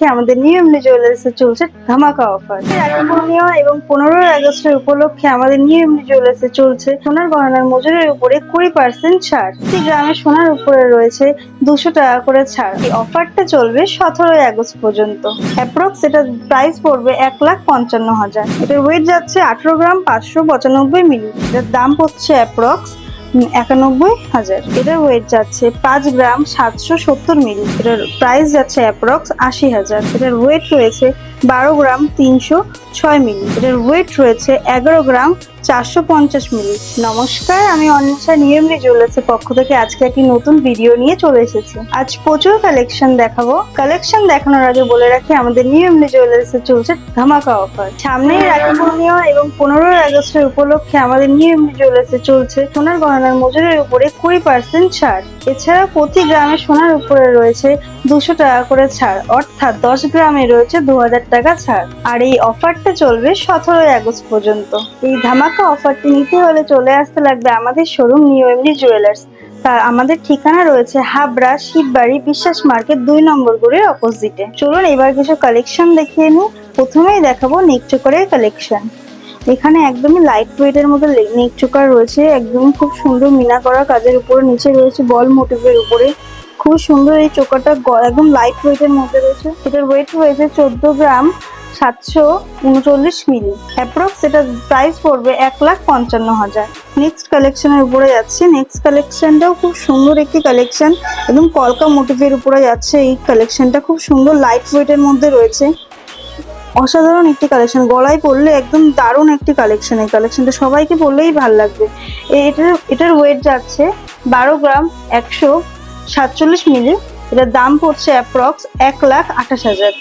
উপলক্ষে আমাদের নিউ এমনি জুয়েলার্সে চলছে ধামাকা অফার রাখি পূর্ণিমা এবং পনেরোই আগস্টের উপলক্ষে আমাদের নিউ এমনি জুয়েলার্সে চলছে সোনার গহনার মজুরির উপরে কুড়ি পার্সেন্ট ছাড়। প্রতি গ্রামে সোনার উপরে রয়েছে দুশো টাকা করে ছাড়। এই অফারটা চলবে সতেরোই আগস্ট পর্যন্ত। অ্যাপ্রক্স এটার প্রাইস পড়বে এক লাখ পঞ্চান্ন হাজার। এটার ওয়েট যাচ্ছে আঠারো গ্রাম পাঁচশো পঁচানব্বই মিলি এটার দাম পড়ছে অ্যাপ্রক্স একানব্বই হাজার। এটার ওয়েট যাচ্ছে পাঁচ গ্রাম সাতশো সত্তর মিলি এটার প্রাইস যাচ্ছে অ্যাপ্রক্স আশি হাজার। এটার ওয়েট রয়েছে বারো গ্রাম তিনশো ছয় মিলি। এটার ওয়েট রয়েছে এগারো গ্রাম চারশো পঞ্চাশ মিলি। নমস্কার আমি অন্বেষা নিয়মলি জুয়েলার্সের পক্ষ থেকে আজকে একটি নতুন ভিডিও নিয়ে চলে এসেছি। আজ প্রচুর কালেকশন দেখাবো। কালেকশন দেখানোর আগে বলে রাখি আমাদের নিয়মলি জুয়েলার্সে চলছে ধামাকা অফার সামনেই রাখি পূর্ণিমা এবং পনেরোই আগস্টের উপলক্ষে আমাদের নিয়মলি জুয়েলার্সে চলছে সোনার গহনার মজুরির উপরে কুড়ি পার্সেন্ট ছাড়। এছাড়া প্রতি গ্রামে সোনার উপরে রয়েছে দুশো টাকা করে ছাড় অর্থাৎ দশ গ্রামে রয়েছে দু হাজার টাকা ছাড়। আর এই অফারটা চলবে সতেরোই আগস্ট পর্যন্ত। এই ধামাকা অফারটি নিতে হলে চলে আসতে লাগবে আমাদের শোরুম নিউ এমনি জুয়েলার্স তার আমাদের ঠিকানা রয়েছে হাবড়া শিববাড়ি বিশ্বাস মার্কেট দুই নম্বর গড়ের অপোজিটে চলুন এবার কিছু কালেকশন দেখিয়ে নিই। প্রথমেই দেখাবো নেক চোকারের কালেকশন এখানে একদমই লাইট ওয়েটের মধ্যে নেক চোকার রয়েছে। একদমই খুব সুন্দর মিনা করা কাজের উপরে নিচে রয়েছে বল মোটিভের উপরে। খুব সুন্দর এই চোকাটা একদম লাইট ওয়েটের মধ্যে রয়েছে। এটার ওয়েট রয়েছে চোদ্দ গ্রাম সাতশো উনচল্লিশ মিলি। অ্যাপ্রক্স এটার প্রাইস পড়বে এক লাখ পঞ্চান্ন হাজার। নেক্সট কালেকশনের উপরে যাচ্ছে। নেক্সট কালেকশনটাও খুব সুন্দর একটি কালেকশন এবং কলকা মোটিভের উপরে যাচ্ছে। এই কালেকশনটা খুব সুন্দর লাইট ওয়েটের মধ্যে রয়েছে। অসাধারণ একটি কালেকশন গলায় পরলে একদম দারুণ একটি কালেকশন এই কালেকশনটা সবাইকে পরলেই ভালো লাগবে। এটার এটার ওয়েট যাচ্ছে বারো গ্রাম একশো সাতচল্লিশ মিলি। এটার দাম পড়ছে অ্যাপ্রক্স এক লাখ আঠাশ হাজার।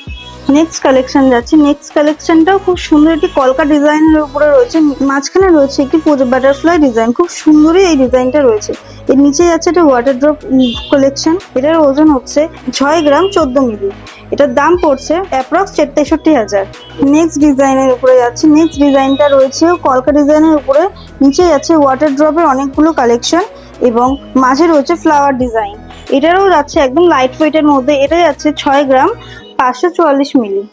নেক্সট কালেকশন যাচ্ছে। নেক্সট কালেকশনটাও খুব সুন্দর একটি কলকা ডিজাইনের উপরে রয়েছে। মাঝখানে রয়েছে একটি বাটারফ্লাই ডিজাইন খুব সুন্দরই এই ডিজাইনটা রয়েছে। এর নিচে যাচ্ছে একটা ওয়াটার ড্রপ কালেকশন এটার ওজন হচ্ছে ছয় গ্রাম চোদ্দ মিলি। এটার দাম পড়ছে অ্যাপ্রক্স তেষট্টি হাজার। নেক্সট ডিজাইনের উপরে যাচ্ছে। নেক্সট ডিজাইনটা রয়েছে কলকা ডিজাইনের উপরে। নিচে যাচ্ছে ওয়াটার ড্রপের অনেকগুলো কালেকশন এবং মাঝে রয়েছে ফ্লাওয়ার ডিজাইন এটারও যাচ্ছে একদম লাইট ওয়েটের মধ্যে। এটা যাচ্ছে ছয় গ্রাম, পাঁচশো চুয়াল্লিশ মিলি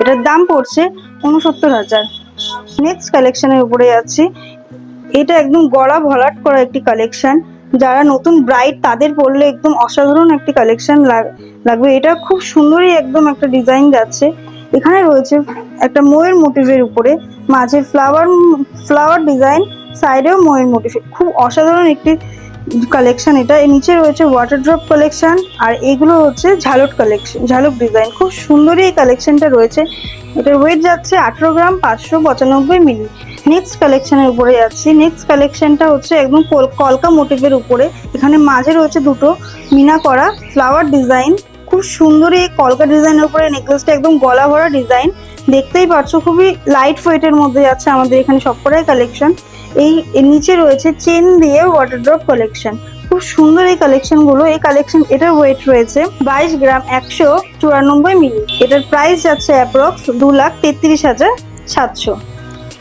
এটার দাম পড়ছে উনসত্তর হাজার। নেক্সট কালেকশনের উপরে যাচ্ছি। এটা একদম গলা ভরাট করা একটি কালেকশন যারা নতুন ব্রাইড তাদের পরলে একদম অসাধারণ একটি কালেকশন লাগবে। এটা খুব সুন্দরই একদম একটা ডিজাইন যাচ্ছে। এখানে রয়েছে একটা ময়ূর মোটিভের উপরে। মাঝে ফ্লাওয়ার ফ্লাওয়ার ডিজাইন সাইডেও ময়ূর মোটিভ খুব অসাধারণ একটি কালেকশন এটা এর নিচে রয়েছে ওয়াটার ড্রপ কালেকশন আর এগুলো হচ্ছে ঝালক কালেকশন ঝালক ডিজাইন খুব সুন্দরই এই কালেকশনটা রয়েছে। এটার ওয়েট যাচ্ছে আঠেরো গ্রাম পাঁচশো পঁচানব্বই মিলি। নেক্সট কালেকশনের উপরে যাচ্ছি। নেক্সট কালেকশনটা হচ্ছে একদম কল- কলকা মোটিভের উপরে। এখানে মাঝে রয়েছে দুটো মিনা করা ফ্লাওয়ার ডিজাইন খুব সুন্দর এই কলকা ডিজাইনের উপরে নেকলেসটা একদম গলা ভরা ডিজাইন দেখতেই পাচ্ছ, খুবই লাইট ওয়েটের মধ্যে যাচ্ছে আমাদের এখানে সবকটাই কালেকশন এই নিচে রয়েছে চেন দিয়ে ওয়াটার ড্রপ কালেকশন খুব সুন্দর এই কালেকশনগুলো। এই কালেকশন এটার ওয়েট রয়েছে বাইশ গ্রাম একশো চুরানব্বই মিলি। এটার প্রাইস যাচ্ছে অ্যাপ্রক্স দু লাখ তেত্রিশ হাজার সাতশো।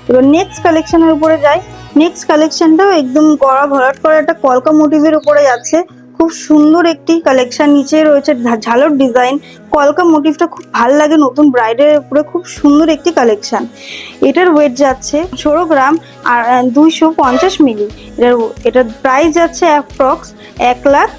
এবার নেক্সট কালেকশনের উপরে যাই। নেক্সট কালেকশনটাও একদম গড়া ভরাট করা একটা কলকা মোটিভের উপরে যাচ্ছে। খুব সুন্দর একটি কালেকশন নিচে রয়েছে ঝালর ডিজাইন কলকা মোটিভটা খুব ভালো লাগে, নতুন ব্রাইডের উপরে খুব সুন্দর একটি কালেকশন এটার ওয়েট যাচ্ছে ষোলো গ্রাম, আর দুইশো পঞ্চাশ মিলি। এটার এটার প্রাইস যাচ্ছে অ্যাপ্রক্স এক লাখ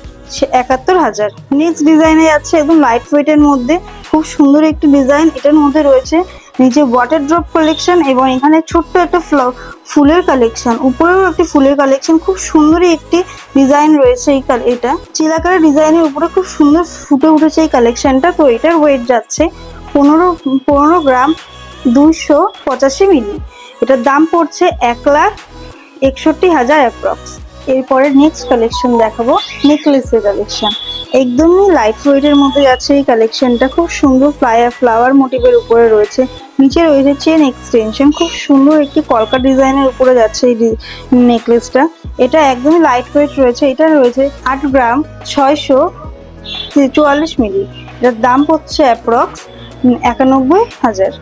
একাত্তর হাজার। নেক্সট ডিজাইনে যাচ্ছে একদম লাইট ওয়েটের মধ্যে, খুব সুন্দর একটি ডিজাইন এটার মধ্যে রয়েছে নিচে ওয়াটার ড্রপ কালেকশন এবং এখানে ছোট্ট একটা ফ্ল- ফুলের কালেকশন উপরেও একটি ফুলের কালেকশন খুব সুন্দরই একটি ডিজাইন রয়েছে এই এটা। চিলাকারা ডিজাইনের উপরে খুব সুন্দর ফুটে উঠেছে এই কালেকশনটা তো এটার ওয়েট যাচ্ছে পনেরো পনেরো গ্রাম দুইশো পঁচাশি মিলি। এটার দাম পড়ছে এক লাখ একষট্টি হাজার অ্যাপ্রক্স এরপরে নেক্সট কালেকশন দেখাবো নেকলেসের কালেকশন একদমই লাইট ওয়েটের মধ্যে যাচ্ছে এই কালেকশনটা খুব সুন্দর ফ্লায়ার ফ্লাওয়ার মোটিভের উপরে রয়েছে। নিচে রয়েছে চেন এক্সটেনশন খুব সুন্দর একটি কলকা ডিজাইনের উপরে যাচ্ছে এই নেকলেসটা এটা একদমই লাইট ওয়েট রয়েছে, এটা রয়েছে আট গ্রাম ছয়শো চুয়াল্লিশ মিলি। এটার দাম পড়ছে অ্যাপ্রক্স একানব্বই হাজার।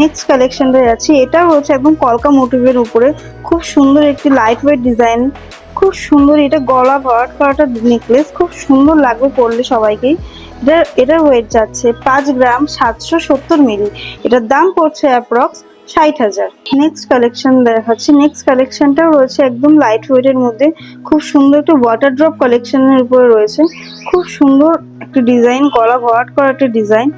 নেক্সট কালেকশনটা যাচ্ছি এটা রয়েছে একদম কলকা মোটিভের উপরে। খুব সুন্দর একটি লাইট ওয়েট ডিজাইন খুব সুন্দর এটা গলা ভরাট করাটা নেকলেস খুব সুন্দর লাগবে পরলে সবাইকে। এটা এটার ওয়েট যাচ্ছে পাঁচ গ্রাম সাতশো সত্তর মিলি। এটার দাম পড়ছে অ্যাপ্রক্স ষাট হাজার। নেক্সট কালেকশন দেখাচ্ছি। নেক্সট কালেকশনটাও রয়েছে একদম লাইট ওয়েটের মধ্যে। খুব সুন্দর একটা ওয়াটার ড্রপ কালেকশনের উপরে রয়েছে। খুব সুন্দর একটা ডিজাইন গলা ভরাট করা একটা ডিজাইন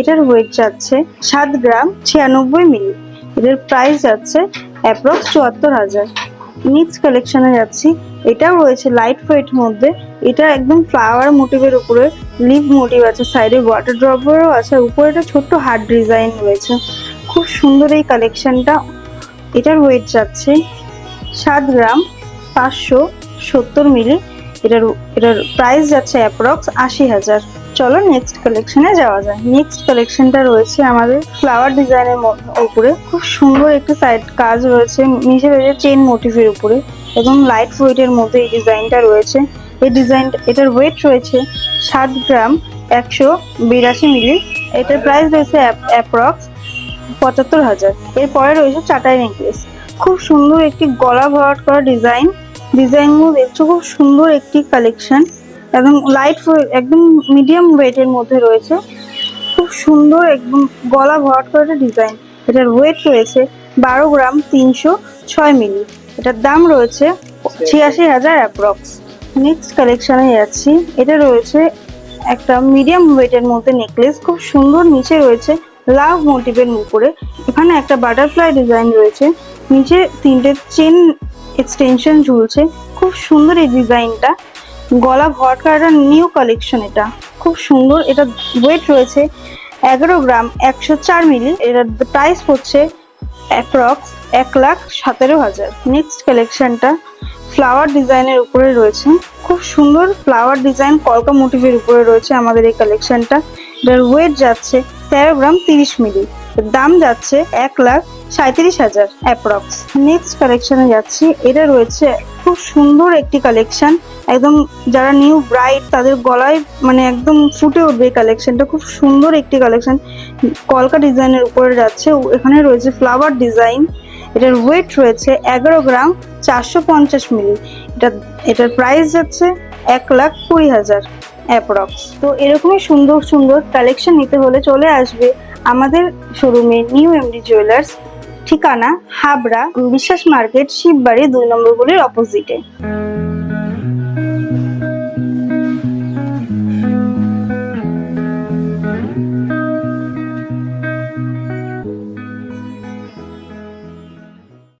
এটার ওয়েট যাচ্ছে সাত গ্রাম ছিয়ানব্বই মিলি। এটার প্রাইস যাচ্ছে অ্যাপ্রক্স চুয়াত্তর হাজার। নেক্সট কালেকশনে যাচ্ছি। এটাও রয়েছে লাইট ওয়েট মধ্যে। এটা একদম ফ্লাওয়ার মোটিভের উপরে লিভ মোটিভ আছে সাইডে ওয়াটার ড্রপেরও আছে। উপরে একটা ছোট্ট হার্ট ডিজাইন রয়েছে। খুব সুন্দর এই কালেকশনটা এটার ওয়েট যাচ্ছে সাত গ্রাম, পাঁচশো সত্তর মিলি এটার এটার প্রাইস যাচ্ছে অ্যাপ্রক্স আশি হাজার। চলো নেক্সট কালেকশনে যাওয়া যায় নেক্সট কালেকশনটা রয়েছে আমাদের ফ্লাওয়ার ডিজাইনের উপরে। খুব সুন্দর একটি সাইড কাজ রয়েছে নিচে রয়েছে চেন মোটিভের উপরে এবং লাইট ওয়েটের মধ্যে এই ডিজাইনটা রয়েছে। এই ডিজাইন এটার ওয়েট রয়েছে সাত গ্রাম, একশো বিরাশি মিলি এটার প্রাইস রয়েছে অ্যাপ্রক্স পঁচাত্তর হাজার। এরপরে রয়েছে চাটাই নেকলেস খুব সুন্দর একটি গলা ভরাট করা ডিজাইন ডিজাইনগুলো দেখছ, খুব সুন্দর একটি কালেকশন এবং লাইট একদম মিডিয়াম ওয়েটের মধ্যে রয়েছে। খুব সুন্দর একদম গলা ভরাট করা একটা ডিজাইন এটার ওয়েট রয়েছে বারো গ্রাম তিনশো ছয় মিলি। এটার দাম রয়েছে ছিয়াশি হাজার অ্যাপ্রক্স নেক্সট কালেকশানে যাচ্ছি। এটা রয়েছে একটা মিডিয়াম ওয়েটের মধ্যে নেকলেস খুব সুন্দর নিচে রয়েছে লাভ মোটিভের উপরে। এখানে একটা বাটারফ্লাই ডিজাইন রয়েছে। নিচে তিনটে চেন এক্সটেনশন ঝুলছে। খুব সুন্দর এই ডিজাইনটা। গলা ভর করাটা নিউ কালেকশন এটা। খুব সুন্দর। এটা ওয়েট রয়েছে এগারো গ্রাম, একশো চার মিলি। এটার প্রাইস পড়ছে অ্যাপ্রক্স এক লাখ সতেরো হাজার। নেক্সট কালেকশনটা ফ্লাওয়ার ডিজাইনের উপরে রয়েছে। খুব সুন্দর ফ্লাওয়ার ডিজাইন কলকা মোটিভের উপরে রয়েছে আমাদের এই কালেকশনটা এটার ওয়েট যাচ্ছে তেরো গ্রাম তিরিশ মিলি। দাম যাচ্ছে এক লাখ সাঁত্রিশ হাজার, অ্যাপ্রক্স। নেক্সট কালেকশনে যাচ্ছি। এটা রয়েছে খুব সুন্দর একটি কালেকশন একদম যারা নিউ ব্রাইট তাদের গলায় মানে একদম ফুটে উঠবে কালেকশনটা খুব সুন্দর একটি কালেকশন কলকা ডিজাইনের উপরে যাচ্ছে। এখানে রয়েছে ফ্লাওয়ার ডিজাইন এটার ওয়েট রয়েছে এগারো গ্রাম চারশো পঞ্চাশ মিলি। এটা, এটার প্রাইস যাচ্ছে এক লাখ কুড়ি হাজার। অ্যাপ্রক্স তো এরকমই সুন্দর সুন্দর কালেকশন নিতে হলে চলে আসবে আমাদের শোরুমে নিউ এমডি জুয়েলার্স ঠিকানা হাবড়া, বিশ্বাস মার্কেট, শিববাড়ি, দুই নম্বর গলির অপোজিটে